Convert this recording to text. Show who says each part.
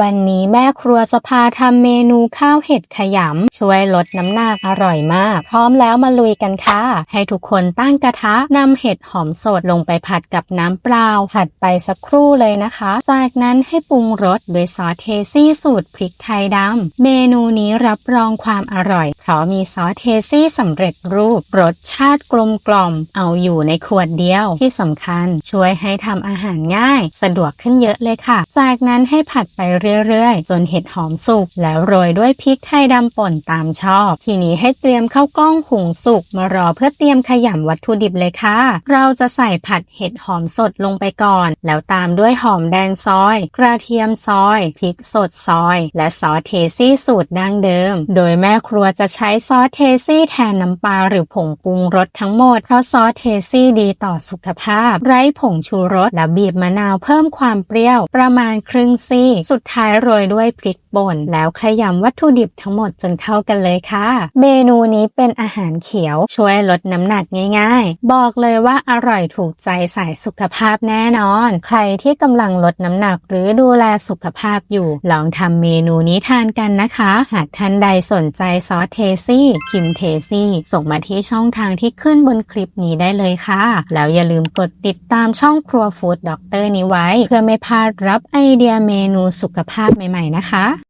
Speaker 1: วันนี้แม่ครัวจะพาทำเมนูข้าวเห็ดขยำช่วยลดน้ำหนักอร่อยมาก พร้อมแล้วมาลุยกันค่ะ ให้ทุกคนตั้งกระทะนำเห็ดหอมสดลงไปผัดกับน้ำเปล่า ผัดไปสักครู่เลยนะคะ จากนั้นให้ปรุงรสด้วยซอสเทซี่สูตรพริกไทยดำเมนูนี้รับรองความอร่อย เพราะมีซอสเทซี่สำเร็จรูป รสชาติกลมกล่อม เอาอยู่ในขวดเดียวที่สำคัญ ช่วยให้ทำอาหารง่าย สะดวกขึ้นเยอะเลยค่ะ จากนั้นให้ผัดไปเรื่อยๆ จนเห็ดหอมสุก แล้วโรยด้วยพริกไทยดำป่นตามชอบ ทีนี้ให้เตรียมข้าวกล้องหุงสุกมารอเพื่อเตรียมขยำวัตถุดิบเลยค่ะ เราจะใส่ผัดเห็ดหอมสดลงไปก่อน แล้วตามด้วยหอมแดงซอย กระเทียมซอย พริกสดซอย และซอสเทซี่สูตรดั้งเดิม โดยแม่ครัวจะใช้ซอสเทซี่แทนน้ำปลาหรือผงปรุงรสทั้งหมด เพราะซอสเทซี่ดีต่อสุขภาพ ไร้ผงชูรสและบีบมะนาวเพิ่มความเปรี้ยว ประมาณครึ่งซี่ สุดท้ายโรยด้วยพริกป่น แล้วขยำวัตถุดิบทั้งหมดจนเข้ากันเลยค่ะ เมนูนี้เป็นอาหารเขียวช่วยลดน้ำหนักง่าย ๆ บอกเลยว่าอร่อยถูกใจสายสุขภาพแน่นอน ใครที่กำลังลดน้ำหนักหรือดูแลสุขภาพอยู่ ลองทำเมนูนี้ทานกันนะคะ หากท่านใดสนใจซอสเทซี่พิมเทซี่ส่งมาที่ช่องทางที่ขึ้นบนคลิปนี้ได้เลยค่ะ แล้วอย่าลืมกดติดตามช่องครัวฟู้ดด็อกเตอร์นี้ไว้ เพื่อไม่พลาดรับไอเดียเมนูสุขขภาพใหม่ ๆ นะคะ